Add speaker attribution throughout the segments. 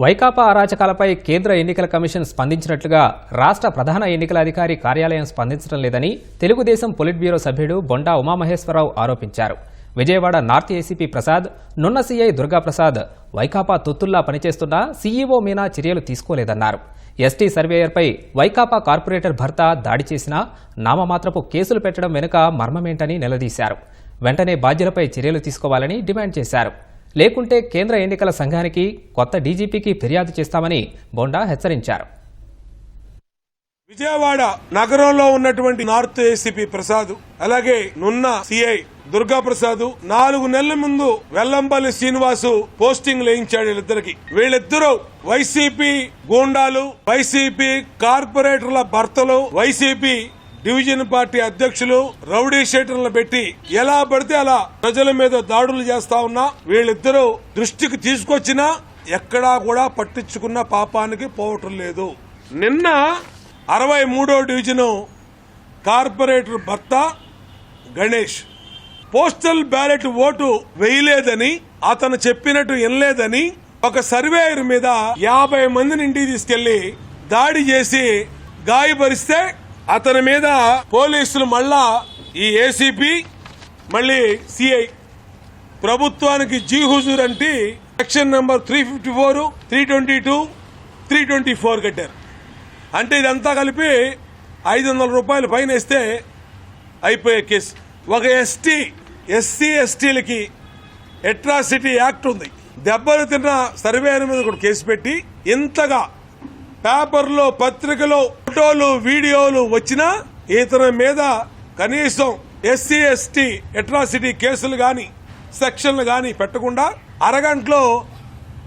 Speaker 1: వైకాపా అరాచకాలపై కేంద్ర ఎన్నికల కమిషన్ స్పందించినట్లుగా రాష్ట్ర ప్రధాన ఎన్నికల అధికారి కార్యాలయం స్పందించడం లేదని తెలుగుదేశం పొలిట్ బ్యూరో సభ్యుడు బొండా ఉమామహేశ్వరరావు ఆరోపించారు. విజయవాడ నార్త్ ఏసీపీ ప్రసాద్ నున్న సీఐ దుర్గాప్రసాద్ వైకాపా తొత్తుల్లా పనిచేస్తున్నా సీఈఓ మీనా చర్యలు తీసుకోలేదన్నారు. ఎస్టీ సర్వేయర్పై వైకాపా కార్పొరేటర్ భర్త దాడి చేసినా నామమాత్రపు కేసులు పెట్టడం వెనుక మర్మమేంటని నిలదీశారు. వెంటనే బాధ్యులపై చర్యలు తీసుకోవాలని డిమాండ్ చేశారు. లేకుంటే కేంద్ర ఎన్నికల సంఘానికి కొత్త డీజీపీకి ఫిర్యాదు చేస్తామని బొండా హెచ్చరించారు.
Speaker 2: విజయవాడ నగరంలో ఉన్నటువంటి నార్త్ ఏసీపీ ప్రసాద్ అలాగే నున్న సిఐ దుర్గా ప్రసాద్ నాలుగు నెలల ముందు వెల్లంపల్లి శ్రీనివాసు పోస్టింగ్ లేయించాడు వీళ్ళిద్దరికి. వీళ్ళిద్దరూ వైసీపీ గూండాలు వైసీపీ కార్పొరేటర్ల భర్తలు వైసీపీ డివిజన్ పార్టీ అధ్యక్షులు రౌడీ షీటర్లను పెట్టి ఎలా పడితే అలా ప్రజల మీద దాడులు చేస్తా ఉన్నా వీళ్ళిద్దరూ దృష్టికి తీసుకొచ్చినా ఎక్కడా కూడా పట్టించుకున్న పాపానికి పోవటం లేదు. నిన్న అరవై మూడో డివిజను కార్పొరేటర్ భర్త గణేష్ పోస్టల్ బ్యాలెట్ ఓటు వేయలేదని అతను చెప్పినట్టు వినలేదని ఒక సర్వేయర్ మీద యాభై మందిని ఇంటికి తీసుకెళ్ళి దాడి చేసి గాయపరిస్తే అతని మీద పోలీసులు మళ్ళా ఈ ఏసీపీ మళ్ళీ సిఐ. ప్రభుత్వానికి జీ హుజూర్ అంటే section number three fifty four three twenty two three twenty four కట్టారు. అంటే ఇదంతా కలిపి ఐదు వందల రూపాయలు పైన వేస్తే అయిపోయే కేసు. ఒక ఎస్టీ ఎస్సీ ఎస్టీలకి ఎట్రాసిటీ యాక్ట్ ఉంది. దెబ్బలు తిన్న సర్వేయర్ మీద కూడా కేసు పెట్టి ఇంతగా పేపర్లో పత్రికలో ఫోటోలు వీడియోలు వచ్చినా ఇతని మీద కనీసం ఎస్సీ ఎస్టీ ఎట్రాసిటీ కేసులు గాని సెక్షన్లు గాని పెట్టకుండా అరగంటలో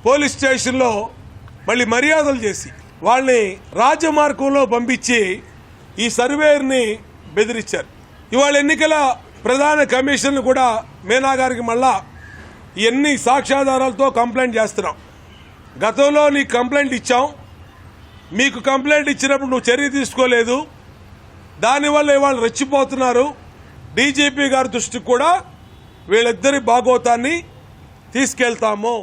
Speaker 2: పోలీస్ స్టేషన్లో మళ్ళీ మర్యాదలు చేసి వాళ్ళని రాజమార్గంలో పంపించి ఈ సర్వేయర్ని బెదిరించారు. ఇవాళ ఎన్నికల ప్రధాన కమిషన్ కూడా మీనా గారికి మళ్ళా ఎన్ని సాక్ష్యాధారాలతో కంప్లైంట్ చేస్తున్నాం. గతంలో నీకు కంప్లైంట్ ఇచ్చాం. మీకు కంప్లైంట్ ఇచ్చినప్పుడు నువ్వు చర్య తీసుకోలేదు. దానివల్ల ఇవాళ రెచ్చిపోతున్నారు. డీజీపీ గారి దృష్టికి కూడా వీళ్ళిద్దరి భాగోతాన్ని తీసుకెళ్తాము.